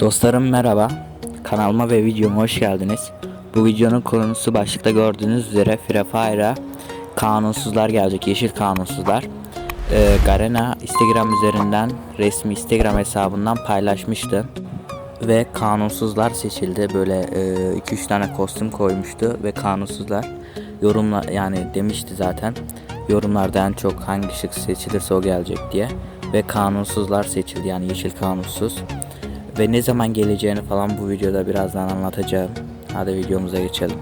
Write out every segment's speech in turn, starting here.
Dostlarım merhaba. Kanalıma ve videoma hoş geldiniz. Bu videonun konusu başlıkta gördüğünüz üzere Free Fire'a kanunsuzlar gelecek. Yeşil kanunsuzlar. Ee, Garena Instagram üzerinden resmi Instagram hesabından paylaşmıştı. Ve kanunsuzlar seçildi. Böyle 2-3 tane kostüm koymuştu ve kanunsuzlar yorumla yani demişti zaten. Yorumlarda en çok hangi şık seçilirse o gelecek diye. Ve kanunsuzlar seçildi yani yeşil kanunsuz. Ve ne zaman geleceğini falan bu videoda birazdan anlatacağım. Hadi videomuza geçelim.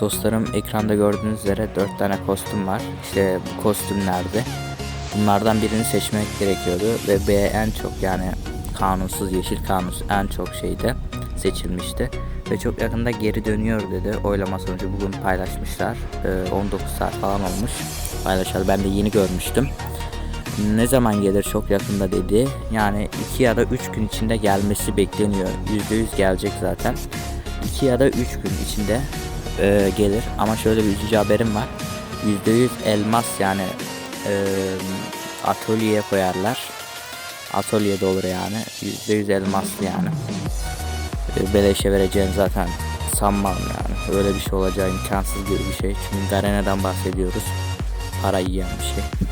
Dostlarım ekranda gördüğünüz üzere 4 tane kostüm var. İşte bu kostümlerdi. Bunlardan birini seçmek gerekiyordu ve B en çok yani kanunsuz yeşil kanunsuz en çok şeyde seçilmişti. Ve çok yakında geri dönüyor dedi. Oylama sonucu bugün paylaşmışlar. Ee, 19 saat falan olmuş. Paylaşalı ben de yeni görmüştüm. Ne zaman gelir çok yakında dedi. Yani 2 ya da 3 gün içinde gelmesi bekleniyor. %100 gelecek zaten. 2 ya da 3 gün içinde e, gelir. Ama şöyle bir üzücü haberim var. %100 elmas yani e, atölyeye koyarlar. Atölyede olur yani. %100 elmaslı yani. E, beleşe vereceğini zaten sanmam yani. Öyle bir şey olacağı imkansız gibi bir şey. Çünkü Garena'dan bahsediyoruz. Para yiyen bir şey.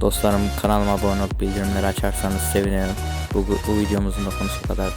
Dostlarım kanalıma abone olup bildirimleri açarsanız sevinirim. Bu, bu videomuzun da konusu kadar.